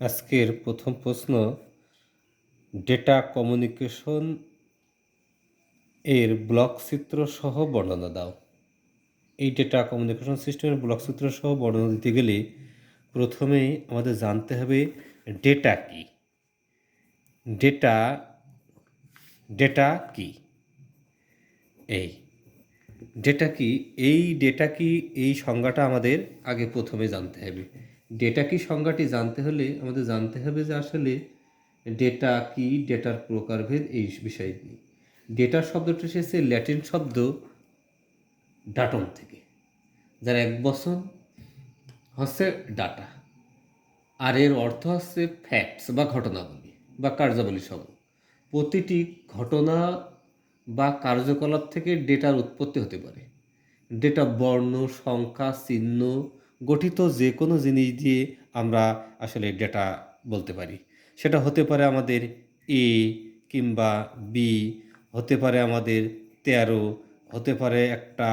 আজকের প্রথম প্রশ্ন ডেটা কমিউনিকেশন এর ব্লক চিত্র সহ বর্ণনা দাও। এই ডেটা কমিউনিকেশন সিস্টেমের ব্লক চিত্র সহ বর্ণনা দিতে গেলে প্রথমেই আমাদের জানতে হবে ডেটা কি। ডেটা ডেটা কি? এই ডেটা কি, এই ডেটা কি, এই সংজ্ঞাটা আমাদের আগে প্রথমে জানতে হবে। ডেটা কি সংজ্ঞাটি জানতে হলে আমাদের জানতে হবে যে আসলে ডেটা কি ডেটার প্রকারভেদ এই বিষয়টি ডেটা শব্দটি এসেছে ল্যাটিন শব্দ ডাটন থেকে। যার এক বছর হচ্ছে ডাটা আর এর অর্থ হচ্ছে ফ্যাক্টস বা ঘটনাবলী বা কার্যাবলী সব প্রতিটি ঘটনা বা কার্যকলাপ থেকে ডেটার উৎপত্তি হতে পারে। ডেটা বর্ণ, সংখ্যা, চিহ্ন গঠিত যে কোনো জিনিস দিয়ে আমরা আসলে ডেটা বলতে পারি। সেটা হতে পারে আমাদের এ কিংবা বি হতে পারে আমাদের তেরো, হতে পারে একটা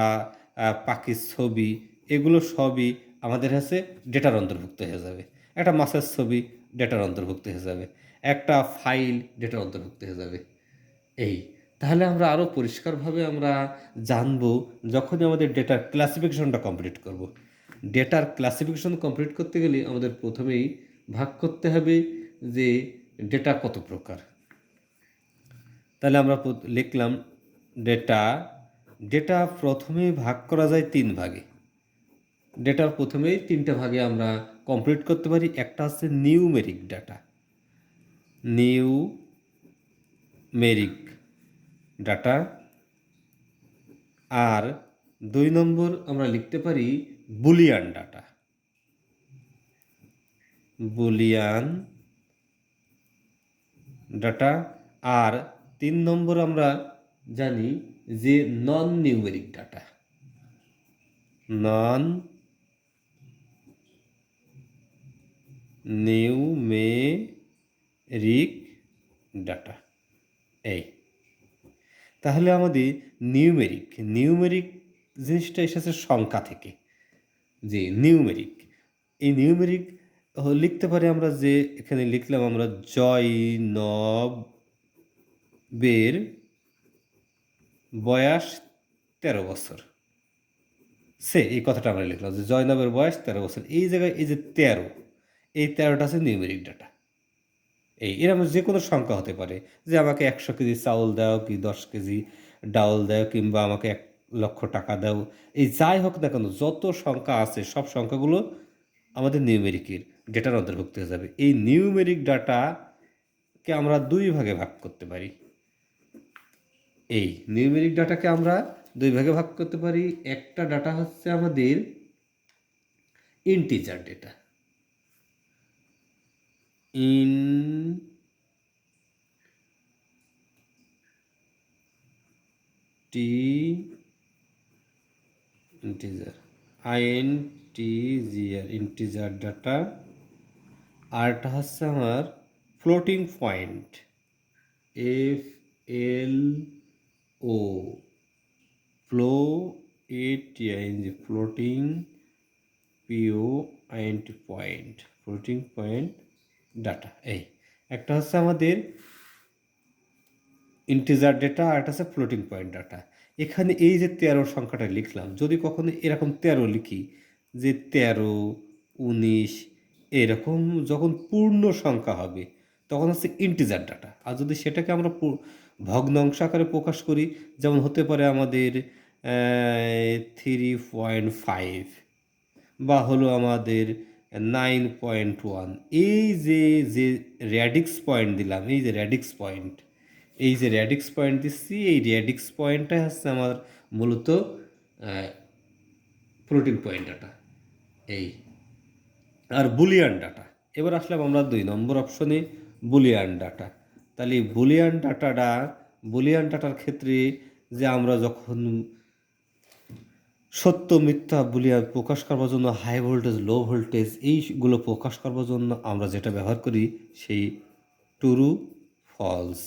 পাখির ছবি, এগুলো সবই আমাদের কাছে ডেটার অন্তর্ভুক্ত হয়ে যাবে। একটা মাছের ছবি ডেটার অন্তর্ভুক্ত হয়ে যাবে। একটা ফাইল ডেটার অন্তর্ভুক্ত হয়ে যাবে। এই। তাহলে আমরা আরও পরিষ্কারভাবে আমরা জানব যখনই আমাদের ডেটার ক্লাসিফিকেশনটা কমপ্লিট করব। ডেটার ক্লাসিফিকেশন কমপ্লিট করতে গেলে আমাদের প্রথমেই ভাগ করতে হবে যে ডেটা কত প্রকার। তাহলে আমরা লিখলাম ডেটা ডেটা প্রথমে ভাগ করা যায় তিন ভাগে। ডেটার প্রথমেই তিনটা ভাগে আমরা কমপ্লিট করতে পারি, একটা হচ্ছে numeric data. Numeric data আর দুই নম্বর আমরা লিখতে পারি বুলিয়ান ডাটা। Boolean data. আর তিন নম্বর আমরা জানি যে non numeric data. Non numeric data. এই। তাহলে আমাদের নিউমেরিক নিউমেরিক জিনিসটা এসেছে সংখ্যা থেকে। যে নিউমেরিক এই নিউমেরিক লিখতে পারি আমরা যে এখানে লিখলাম আমরা জয় নবের বয়স তেরো বছর। সে, এই কথাটা আমরা লিখলাম যে জয়নবের বয়স তেরো বছর। এই জায়গায় এই যে তেরো, এই তেরোটা আছে নিউমেরিক ডাটা এই এরকম যে কোনো সংখ্যা হতে পারে। যে আমাকে একশো কেজি চাউল দাও কি দশ কেজি ডাউল দাও কিংবা আমাকে এক লক্ষ টাকা দাও। এই যাই হোক না কেন, যত সংখ্যা আছে, সব সংখ্যাগুলো আমাদের নিউমেরিকের ডেটার অন্তর্ভুক্ত হয়ে যাবে। এই নিউমেরিক ডাটাকে আমরা দুই ভাগে ভাগ করতে পারি। এই নিউমেরিক ডাটাকে আমরা দুই ভাগে ভাগ করতে পারি। একটা ডাটা হচ্ছে আমাদের integer data int integer I N T G R integer data আরটা হচ্ছে আমার floating point F L O flow A T I N G floating PO INT point floating point data এই, একটা হচ্ছে আমাদের ইন্টিজার ডেটা আর একটা হচ্ছে floating point data এখানে এই যে তেরো সংখ্যাটা লিখলাম, যদি কখনো এরকম তেরো লিখি, যে তেরো, উনিশ, এরকম যখন পূর্ণ সংখ্যা হবে, তখন হচ্ছে ইন্টিজার ডাটা আর যদি সেটাকে আমরা ভগ্নাংশ আকারে প্রকাশ করি, যেমন হতে পারে আমাদের থ্রি পয়েন্ট ফাইভ বা হলো আমাদের নাইন পয়েন্ট ওয়ান এই যে যে র্যাডিক্স পয়েন্ট দিলাম, এই যে র্যাডিক্স পয়েন্ট এই যে র্যাডিক্স পয়েন্ট দিচ্ছি, এই র্যাডিক্স পয়েন্টটা হচ্ছে আমার মূলত প্রোটিন পয়েন্ট ডাটা এই। আর বুলিয়ান ডাটা এবার আসলাম আমরা দুই নম্বর অপশনে বুলিয়ান ডাটা তাহলে বুলিয়ান ডাটাটা বুলিয়ান ডাটার ক্ষেত্রে যে আমরা যখন সত্য, মিথ্যা বলিয়া প্রকাশ করবার জন্য হাই ভোল্টেজ লো ভোল্টেজ এইগুলো প্রকাশ করবার জন্য আমরা যেটা ব্যবহার করি, সেই টুরু ফলস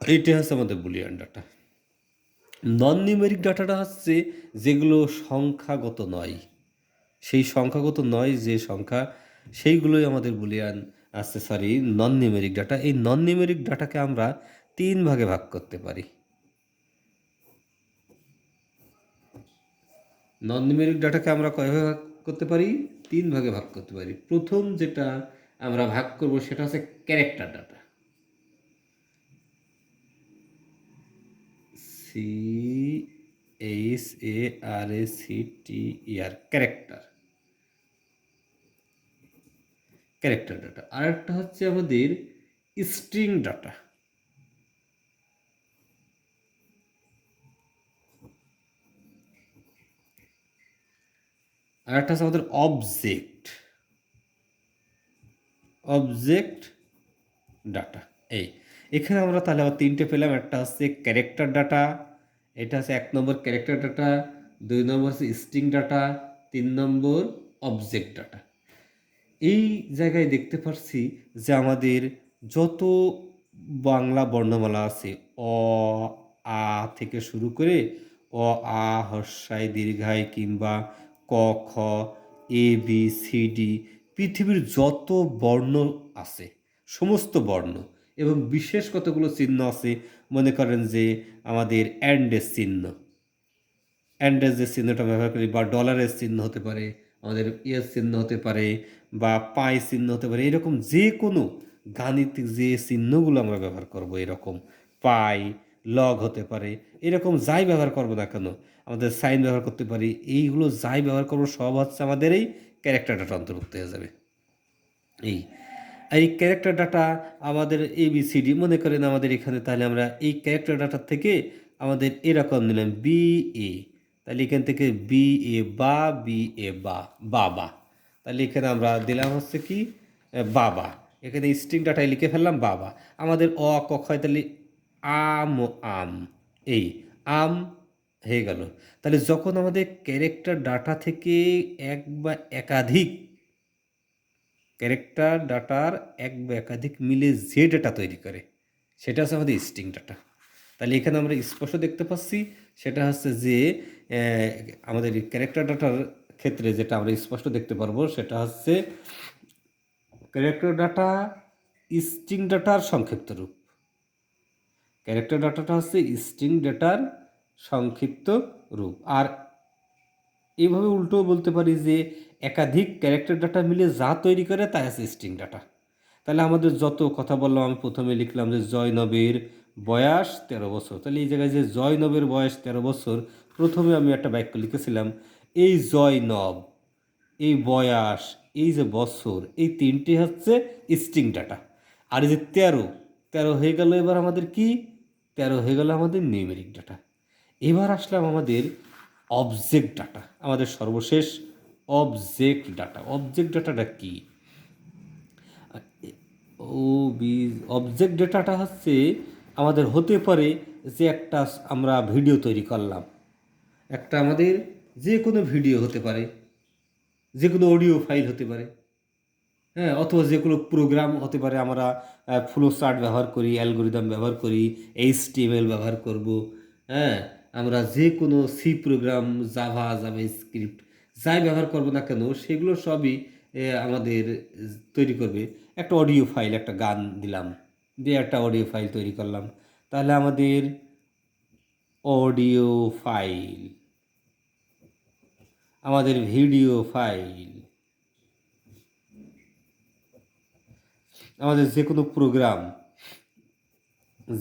এইটা হচ্ছে আমাদের বুলিয়ান ডাটা। নন নিউমেরিক ডাটাটা হচ্ছে যেগুলো সংখ্যাগত নয়। সেই সংখ্যাগত নয় যে সংখ্যা, সেইগুলোই আমাদের বুলিয়ান আছে সরি নন নিউমেরিক ডাটা। এই নন নিউমেরিক ডাটাকে আমরা তিন ভাগে ভাগ করতে পারি। নন নিউমেরিক ডাটাকে আমরা কয়ভাবে ভাগ করতে পারি? তিন ভাগে ভাগ করতে পারি। প্রথম যেটা আমরা ভাগ করব সেটা হচ্ছে character data C, H, A, R, A, C, T, E, R, character. Character data. আর একটা হচ্ছে আমাদের স্ট্রিং ডাটা। আর একটা হচ্ছে আমাদের অবজেক্ট। অবজেক্ট ডাটা, এই। এখানে আমরা তাহলে আবার তিনটে পেলাম। একটা হচ্ছে ক্যারেক্টার ডাটা এটা হচ্ছে এক নম্বর ক্যারেক্টার ডাটা দুই নম্বর হচ্ছে স্ট্রিং ডাটা তিন নম্বর অবজেক্ট ডাটা এই জায়গায় দেখতে পাচ্ছি যে আমাদের যত বাংলা বর্ণমালা আছে, অ, আ থেকে শুরু করে অ, আ হর্ষায় দীর্ঘায় কিংবা ক, খ, এ, বি, সি, ডি, পৃথিবীর যত বর্ণ আছে, সমস্ত বর্ণ এবং বিশেষ কতগুলো চিহ্ন আছে? মনে করেন যে আমাদের অ্যান্ডের চিহ্ন। অ্যান্ডের যে চিহ্নটা ব্যবহার করি, বা ডলারের চিহ্ন হতে পারে, আমাদের ইয়ের চিহ্ন হতে পারে, বা পাই চিহ্ন হতে পারে, এরকম যে কোনো গাণিতিক যে চিহ্নগুলো আমরা ব্যবহার করব, এরকম পাই, লগ হতে পারে, এরকম যাই ব্যবহার করব না কেন, আমাদের সাইন ব্যবহার করতে পারি, এইগুলো যাই ব্যবহার করব, সব হচ্ছে আমাদের এই ক্যারেক্টার ডাটা অন্তর্ভুক্ত হয়ে যাবে। এই এই ক্যারেক্টার ডাটা আমাদের এবিসিডি মনে করেন আমাদের এখানে, তাহলে আমরা এই ক্যারেক্টার ডাটার থেকে আমাদের এরকম নিলাম বি এ তাহলে এখান থেকে বি এ বা বি এ বা, বাবা। তাহলে এখানে আমরা দিলাম হচ্ছে কি বাবা। এখানে স্ট্রিং ডাটায় লিখে ফেললাম, বাবা। আমাদের অ, ক, খ, তাহলে আম আম। এই, আম হয়ে গেল। তাহলে যখন আমাদের ক্যারেক্টার ডাটা থেকে এক বা একাধিক ক্যারেক্টার, ডাটার এক বা একাধিক মিলে যে ডাটা তৈরি করে। সেটা হচ্ছে আমাদের স্ট্রিং ডাটা তাহলে এখানে আমরা স্পষ্ট দেখতে পাচ্ছি, সেটা হচ্ছে যে আমাদের ক্যারেক্টার ডাটার ক্ষেত্রে যেটা আমরা স্পষ্ট দেখতে পারব, সেটা হচ্ছে ক্যারেক্টার ডাটা স্ট্রিং ডাটার সংক্ষিপ্ত রূপ। ক্যারেক্টার ডাটাটা হচ্ছে স্ট্রিং ডাটার সংক্ষিপ্ত রূপ। আর এইভাবে উল্টো বলতে পারি যে একাধিক ক্যারেক্টার ডাটা মিলে যা তৈরি করে তাই আছে স্ট্রিং ডাটা তাহলে আমাদের যত কথা বললাম, আমি প্রথমে লিখলাম যে জয়নবের বয়স তেরো বছর। তাহলে এই জায়গায় যে জয়নবের বয়স তেরো বছর, প্রথমে আমি একটা বাক্য লিখেছিলাম, এই জয়নব এই বয়স, এই যে বছর, এই তিনটি হচ্ছে স্ট্রিং ডাটা আর এই যে তেরো তেরো হয়ে গেল এবার আমাদের কি? তেরো হয়ে গেল আমাদের নিউমেরিক ডাটা এবার আসলাম আমাদের অবজেক্ট ডাটা আমাদের সর্বশেষ অবজেক্ট ডাটা অবজেক্ট ডাটাটা কি? ও বি অবজেক্ট ডেটাটা হচ্ছে আমাদের হতে পারে যে একটা আমরা ভিডিও তৈরি করলাম। একটা আমাদের যে কোনো ভিডিও হতে পারে, যে কোনো অডিও ফাইল হতে পারে হ্যাঁ অথবা যে কোনো প্রোগ্রাম হতে পারে, আমরা ফ্লো চার্ট ব্যবহার করি অ্যালগোরিদম ব্যবহার করি এইচটিএমএল ব্যবহার করব হ্যাঁ আমরা যে কোনো C program Java JavaScript যাই ব্যবহার করব না কেন, সেগুলো সবই আমাদের তৈরি করবে। একটা অডিও ফাইল একটা গান দিলাম, দিয়ে একটা অডিও ফাইল তৈরি করলাম। তাহলে আমাদের অডিও ফাইল আমাদের ভিডিও ফাইল আমাদের যে কোনো প্রোগ্রাম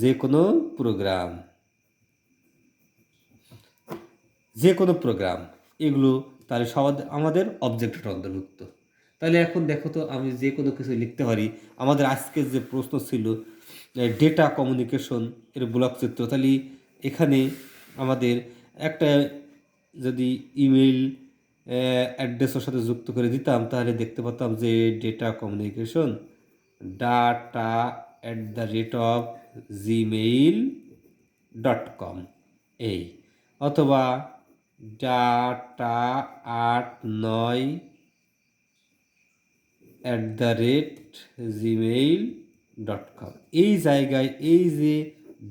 যে কোনো প্রোগ্রাম যে কোনো প্রোগ্রাম এগুলো তাহলে সব আমাদের অবজেক্টের অন্তর্ভুক্ত তাহলে এখন দেখো তো আমি যে কোনো কিছু লিখতে পারি। আমাদের আজকের যে প্রশ্ন ছিল ডেটা কমিউনিকেশন এর ব্লক চিত্র। তাহলে এখানে আমাদের একটা যদি ইমেল অ্যাড্রেসের সাথে যুক্ত করে দিতাম, তাহলে দেখতে পেতাম যে data communication data at the rate of Gmail dot com এই। অথবা ডাটা আট, নয় at the rate Gmail dot com এই জায়গায় এই যে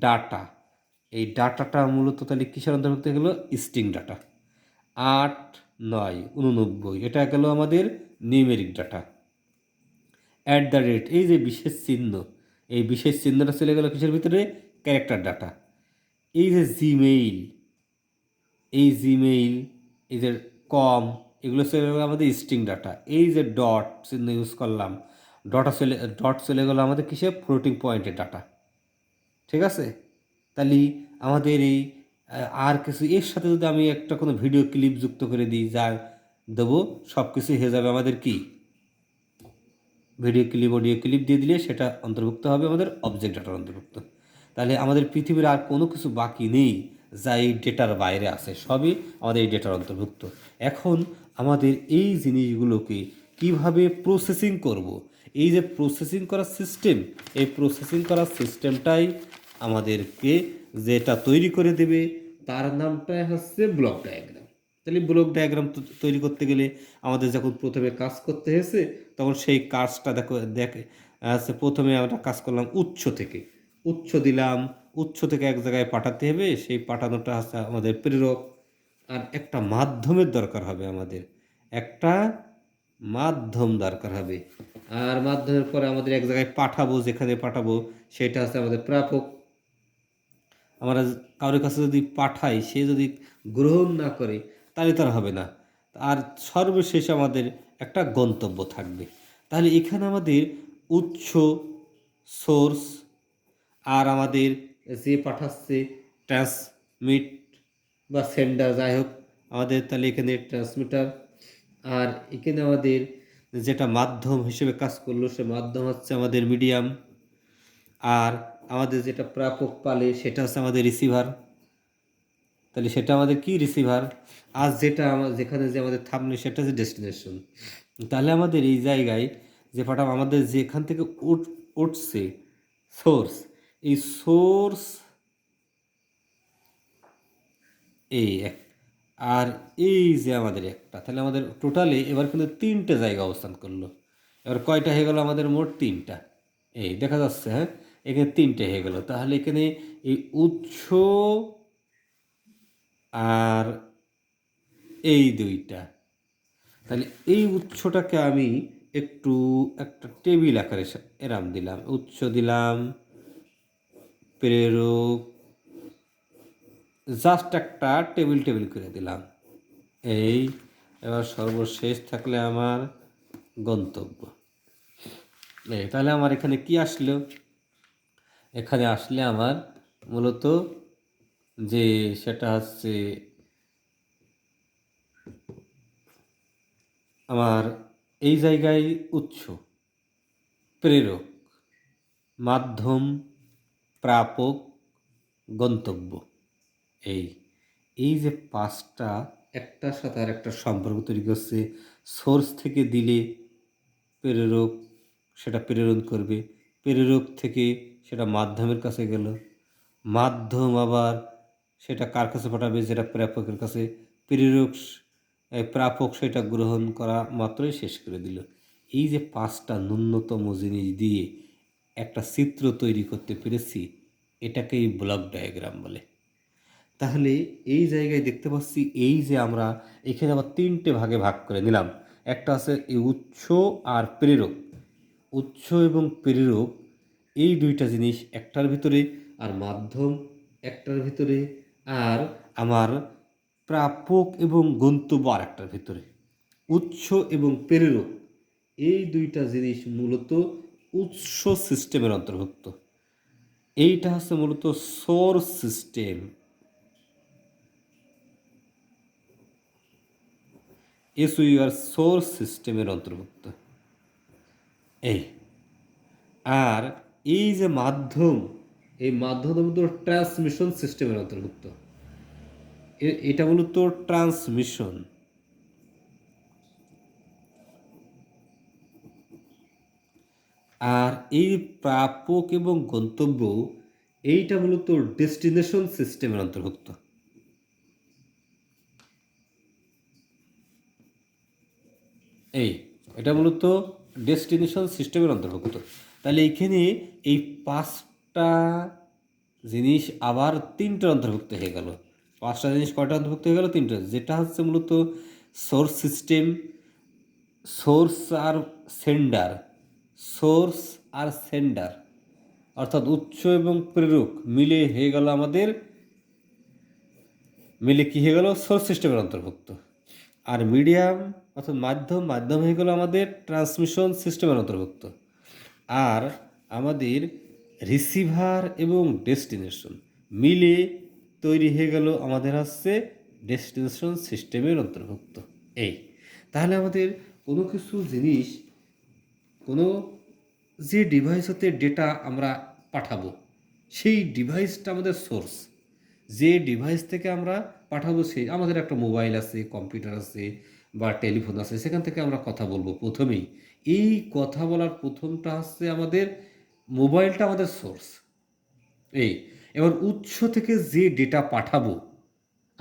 ডাটা, এই ডাটাটা মূলত তাহলে কিসের অন্তর্ভুক্ত? গেলো স্ট্রিং ডাটা আট, নয়, উননব্বই, এটা গেল আমাদের numeric data at the rate এই যে বিশেষ চিহ্ন, এই বিশেষ চিহ্নটা চলে গেল কিসের ভিতরে? ক্যারেক্টার ডাটা এই যে জিমেইল এই জিমেইল এই যে কম এগুলো চলে গেলো আমাদের স্ট্রিং ডাটা এই যে ডট চিহ্ন ইউজ করলাম ডটা চলে ডট চলে গেলো আমাদের কিসে ফ্লোটিং পয়েন্টের ডাটা ঠিক আছে? তাহলে আমাদের এই আর কিছু, এর সাথে যদি আমি একটা কোনো ভিডিও ক্লিপ যুক্ত করে দিই যা দেবো সব কিছু হয়ে যাবে আমাদের কি? ভিডিও ক্লিপ অডিও ক্লিপ দিয়ে দিলে সেটা অন্তর্ভুক্ত হবে আমাদের অবজেক্ট ডাটার অন্তর্ভুক্ত। তাহলে আমাদের পৃথিবীর আর কোনো কিছু বাকি নেই। যা এই ডেটার বাইরে আছে, সবই আমাদের এই ডেটার অন্তর্ভুক্ত। এখন আমাদের এই জিনিসগুলোকে কীভাবে প্রসেসিং করব। এই যে প্রসেসিং করার সিস্টেম এই প্রসেসিং করার সিস্টেমটাই আমাদেরকে যেটা তৈরি করে দেবে, তার নামটাই হচ্ছে ব্লক ডায়াগ্রাম তাহলে ব্লক ডায়াগ্রাম তৈরি করতে গেলে আমাদের যখন প্রথমে কাজ করতে হয়েছে, তখন সেই কাজটা দেখো, দেখে প্রথমে আমরা কাজ করলাম উচ্চ থেকে। উচ্চ দিলাম। উচ্চ থেকে এক জায়গায় পাঠাতে হবে, সেই পাঠানোটা হচ্ছে আমাদের প্রেরক। আর একটা মাধ্যমের দরকার হবে আমাদের। একটা মাধ্যম দরকার হবে। আর মাধ্যমের পরে আমাদের এক জায়গায় পাঠাবো, যেখানে পাঠাবো, সেটা হচ্ছে আমাদের প্রাপক। আমরা কারোর কাছে যদি পাঠাই, সে যদি গ্রহণ না করে, তাহলে তার হবে না। আর সর্বশেষ আমাদের একটা গন্তব্য থাকবে। তাহলে এখানে আমাদের উৎস, সোর্স আর আমাদের যে পাঠাচ্ছে ট্রান্সমিট বা সেন্ডার যাই হোক, আমাদের তাহলে এখানে ট্রান্সমিটার আর এখানে আমাদের যেটা মাধ্যম হিসেবে কাজ করল, সে মাধ্যম হচ্ছে আমাদের মিডিয়াম আর আমাদের যেটা প্রাপক পালে, সেটা হচ্ছে আমাদের রিসিভার তাহলে সেটা আমাদের কি রিসিভার আর যেটা আমার যেখানে যে আমাদের থামলে, সেটা হচ্ছে ডেস্টিনেশন তাহলে আমাদের এই জায়গায় যে পাঠাম আমাদের যেখান থেকে উঠ উঠছে সোর্স এই সোর্স এই এক, আর এই যে আমাদের একটা, তাহলে আমাদের টোটালি এবার কিন্তু তিনটে জায়গা অবস্থান করল। এবার কয়টা হয়ে গেল? আমাদের মোট তিনটা। এই দেখা যাচ্ছে হ্যাঁ? এখানে তিনটে হয়ে গেল। তাহলে এখানে এই উৎস আর এই দুইটা। তাহলে এই উৎসটাকে আমি একটু একটা টেবিল আকারে এরাম দিলাম, উৎস দিলাম প্রেরক জাস্ট একটা টেবিল টেবিল করে দিলাম। এই, এবার সর্বশেষ থাকলে আমার গন্তব্য। এই, তাহলে আমার এখানে কি আসলো? এখানে আসলে আমার মূলত যে সেটা হচ্ছে আমার এই জায়গায় উৎস, প্রেরক, মাধ্যম প্রাপক গন্তব্য। এই এই যে পাঁচটা একটার সাথে আর একটা সম্পর্ক তৈরি করছে সোর্স থেকে দিলে প্রেরক সেটা প্রেরণ করবে, প্রেরক থেকে সেটা মাধ্যমের কাছে গেল, মাধ্যম আবার সেটা কার কাছে পাঠাবে যেটা প্রাপকের কাছে, প্রেরক প্রাপক সেটা গ্রহণ করা মাত্রই শেষ করে দিল। এই যে পাঁচটা ন্যূনতম জিনিস দিয়ে একটা চিত্র তৈরি করতে পেরেছি, এটাকেই ব্লক ডায়াগ্রাম বলে। তাহলে এই জায়গায় দেখতে পাচ্ছি, এই যে আমরা এখানে আবার তিনটে ভাগে ভাগ করে নিলাম। একটা আছে এই উৎস আর প্রেরক। উৎস এবং প্রেরক, এই দুইটা জিনিস একটার ভিতরে আর মাধ্যম একটার ভিতরে আর আমার প্রাপক এবং গন্তব্য আর একটার ভিতরে। উৎস এবং প্রেরক, এই দুইটা জিনিস মূলত উৎস সিস্টেমের অন্তর্ভুক্ত। এইটা হচ্ছে মূলত সোর্স সিস্টেম। এসইউআর সোর্স সিস্টেমের অন্তর্ভুক্ত। এই। আর এই যে মাধ্যম, এই মাধ্যম মূলত ট্রান্সমিশন সিস্টেমের অন্তর্ভুক্ত। এটা মূলত ট্রান্সমিশন। আর এই প্রাপক এবং গন্তব্য এইটা মূলত ডেস্টিনেশন সিস্টেমের অন্তর্ভুক্ত। এই, এটা মূলত ডেস্টিনেশন সিস্টেমের অন্তর্ভুক্ত। তাহলে এইখানে এই পাঁচটা জিনিস আবার তিনটার অন্তর্ভুক্ত হয়ে গেল। পাঁচটা জিনিস কয়টা অন্তর্ভুক্ত হয়ে গেল? তিনটা। যেটা হচ্ছে মূলত সোর্স সিস্টেম, সোর্স আর সেন্ডার। সোর্স আর সেন্ডার, অর্থাৎ উৎস এবং প্রেরক মিলে হয়ে গেল আমাদের, মিলে কী হয়ে গেল? সোর্স সিস্টেমের অন্তর্ভুক্ত। আর মিডিয়াম অর্থাৎ মাধ্যম মাধ্যম হয়ে গেল আমাদের ট্রান্সমিশন সিস্টেমের অন্তর্ভুক্ত। আর আমাদের রিসিভার এবং ডেস্টিনেশন মিলে তৈরি হয়ে গেল আমাদের হচ্ছে ডেস্টিনেশন সিস্টেমের অন্তর্ভুক্ত। এই। তাহলে আমাদের কোনো কিছু জিনিস কোনো যে ডিভাইস হতে ডেটা আমরা পাঠাবো, সেই ডিভাইসটা আমাদের সোর্স। যে ডিভাইস থেকে আমরা পাঠাবো সেই আমাদের একটা মোবাইল আছে, কম্পিউটার আছে বা টেলিফোন আছে, সেখান থেকে আমরা কথা বলব প্রথমেই। এই কথা বলার প্রথমটা হচ্ছে আমাদের, মোবাইলটা আমাদের সোর্স। এই, এবার উৎস থেকে যে ডেটা পাঠাবো,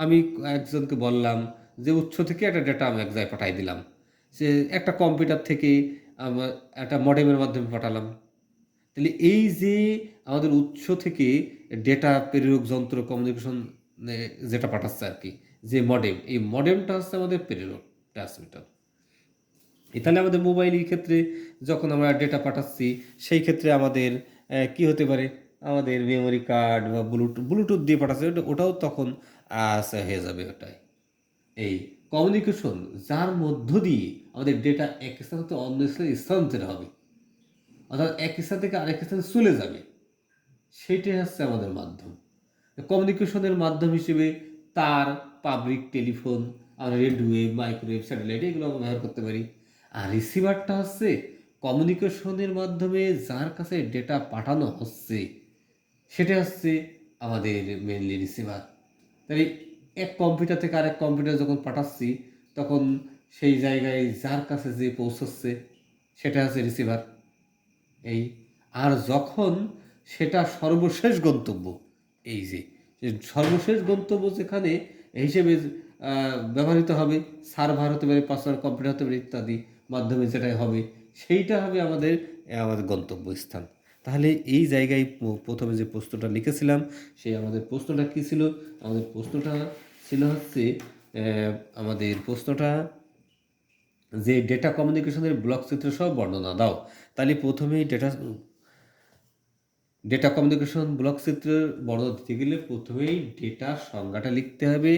আমি একজনকে বললাম যে উৎস থেকে একটা ডেটা আমি এক জায়গায় পাঠাই দিলাম। সে একটা কম্পিউটার থেকে একটা মডেমের মাধ্যমে পাঠালাম। তাহলে এই যে আমাদের উৎস থেকে ডেটা প্রেরক যন্ত্র কমিউনিকেশন যেটা পাঠাচ্ছে আর কি, যে মডেম এই মডেমটা হচ্ছে আমাদের প্রেরক ট্রান্সমিটার তাহলে আমাদের মোবাইলের ক্ষেত্রে যখন আমরা ডেটা পাঠাচ্ছি, সেই ক্ষেত্রে আমাদের কি হতে পারে? আমাদের মেমোরি কার্ড বা ব্লুটুথ ব্লুটুথ দিয়ে পাঠাচ্ছে, ওটা- ওটাও তখন আচ্ছা হয়ে যাবে ওটাই। এই কমিউনিকেশন যার মধ্য দিয়ে আমাদের ডেটা এক স্থান থেকে অন্য স্থানে স্থানান্তর হবে। অর্থাৎ এক স্থান থেকে আরেক স্থানে চলে যাবে। সেটাই হচ্ছে আমাদের মাধ্যম। কমিউনিকেশনের মাধ্যম হিসেবে তার পাবলিক টেলিফোন আমরা রেডিওয়েভ মাইক্রোওয়েভ স্যাটেলাইট এগুলো আমরা ব্যবহার করতে পারি। আর রিসিভারটা হচ্ছে কমিউনিকেশনের মাধ্যমে যার কাছে ডেটা পাঠানো হচ্ছে, সেটা হচ্ছে আমাদের মেনলি রিসিভার তাই এক কম্পিউটার থেকে আরেক কম্পিউটার যখন পাঠাচ্ছি, তখন সেই জায়গায় যার কাছে যে পৌঁছচ্ছে, সেটা হচ্ছে রিসিভার এই, আর যখন সেটা সর্বশেষ গন্তব্য, এই যে সর্বশেষ গন্তব্য যেখানে হিসেবে ব্যবহৃত হবে সার্ভার হতে পারে পার্সোনাল কম্পিউটার হতে পারে ইত্যাদি মাধ্যমে যেটাই হবে, সেইটা হবে আমাদের আমাদের গন্তব্যস্থান। তাহলে এই জায়গায় প্রথমে যে প্রশ্নটা লিখেছিলাম, সেই আমাদের প্রশ্নটা কী ছিল? আমাদের প্রশ্নটা ছিল হচ্ছে আমাদের প্রশ্নটা, যে ডেটা কমিউনিকেশনের ব্লক চিত্র সহ বর্ণনা দাও। তাহলে প্রথমেই ডেটা ডেটা কমিউনিকেশন ব্লক চিত্রের বর্ণনা দিতে গেলে প্রথমেই ডেটার সংজ্ঞাটা লিখতে হবে।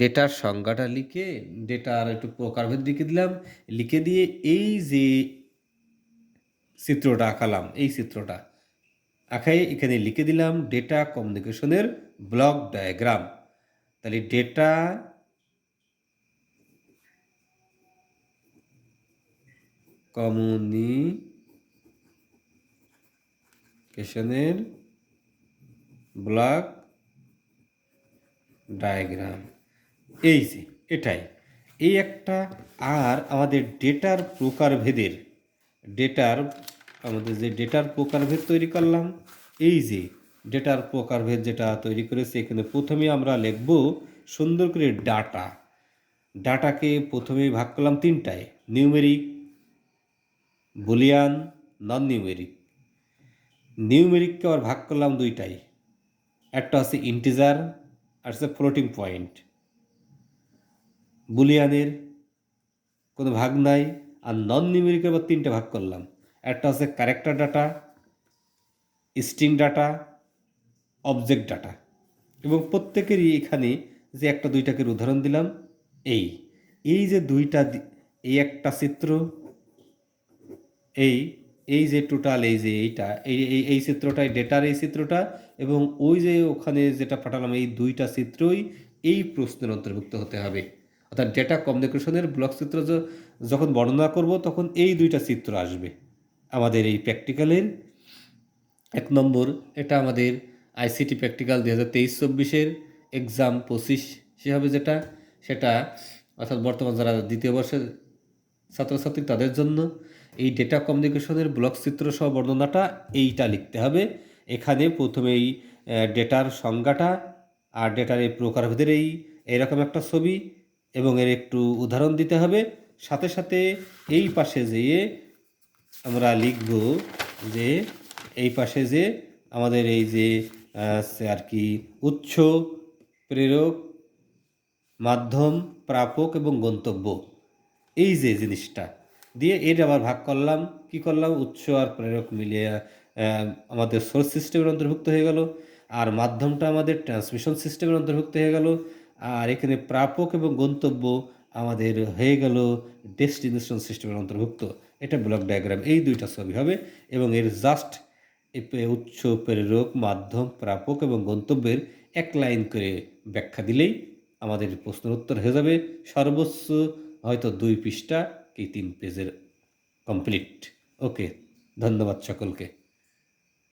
ডেটার সংজ্ঞাটা লিখে ডেটার একটু প্রকারভেদ লিখে দিলাম। লিখে দিয়ে এই যে চিত্রটা আঁকালাম, এই চিত্রটা আঁকাই এখানে লিখে দিলাম ডেটা কমিউনিকেশনের ব্লক ডায়াগ্রাম তাহলে ডেটা কমিউনিকেশনের ব্লক ডায়াগ্রাম এই যে, এটাই। এই একটা আর আমাদের ডেটার প্রকারভেদের, ডেটার, আমাদের যে ডেটার প্রকারভেদ তৈরি করলাম, এই যে ডেটার প্রকারভেদ যেটা তৈরি করেছে, এখানে প্রথমে আমরা লিখব সুন্দর করে ডাটা। ডাটাকে প্রথমে ভাগ করলাম তিনটায়, নিউমেরিক, বুলিয়ান নন নিউমেরিক নিউমেরিককে আবার ভাগ করলাম দুইটাই একটা হচ্ছে ইন্টিজার, আর হচ্ছে ফ্লোটিং পয়েন্ট। বুলিয়ানের কোনো ভাগ নাই, আর নন নিউমেরিকের আবার তিনটে ভাগ করলাম। একটা হচ্ছে character data, string data object data এবং প্রত্যেকেরই এখানে যে একটা দুইটাকে উদাহরণ দিলাম, এই। এই যে দুইটা এই একটা চিত্র, এই এই যে টোটাল এই যে এইটা, এই এই চিত্রটাই ডেটার এই চিত্রটা, এবং ওই যে ওখানে যেটা পাঠালাম, এই দুইটা চিত্রই এই প্রশ্নের অন্তর্ভুক্ত হতে হবে। অর্থাৎ ডেটা কমিউনিকেশনের ব্লক চিত্র যখন বর্ণনা করব, তখন এই দুইটা চিত্র আসবে। আমাদের এই প্র্যাকটিক্যালের এক নম্বর, এটা আমাদের আইসিটি প্র্যাকটিক্যাল দু হাজার তেইশ চব্বিশের এক্সাম পঁচিশ সে হবে যেটা, সেটা অর্থাৎ বর্তমান যারা দ্বিতীয় বর্ষের ছাত্রছাত্রী তাদের জন্য এই ডেটা কমিউনিকেশনের ব্লক চিত্র সহ বর্ণনাটা এইটা লিখতে হবে। এখানে প্রথমে এই ডেটার সংজ্ঞাটা আর ডেটার এই প্রকারভেদের এই, এরকম একটা ছবি এবং এর একটু উদাহরণ দিতে হবে। সাথে সাথে এই পাশে যেয়ে আমরা লিখব যে, এই পাশে যে আমাদের এই যে আর কি, উৎস, প্রেরক, মাধ্যম, প্রাপক এবং গন্তব্য। এই যে জিনিসটা, দিয়ে এর আবার ভাগ করলাম, কি করলাম? উৎস আর প্রেরক মিলিয়ে আমাদের সোর্স সিস্টেমের অন্তর্ভুক্ত হয়ে গেল, আর মাধ্যমটা আমাদের ট্রান্সমিশন সিস্টেমের অন্তর্ভুক্ত হয়ে গেল, আর এখানে প্রাপক এবং গন্তব্য আমাদের হয়ে গেল ডেস্টিনেশন সিস্টেমের অন্তর্ভুক্ত। এটা ব্লক ডায়াগ্রাম, এই দুইটা ছবি হবে, এবং এর জাস্ট উৎস, প্রেরক, মাধ্যম, প্রাপক এবং গন্তব্যের এক লাইন করে ব্যাখ্যা দিলেই আমাদের প্রশ্নের উত্তর হয়ে যাবে। সর্বোচ্চ হয়তো দুই পৃষ্ঠা কি তিন পেজের? কমপ্লিট। ওকে, ধন্যবাদ সকলকে।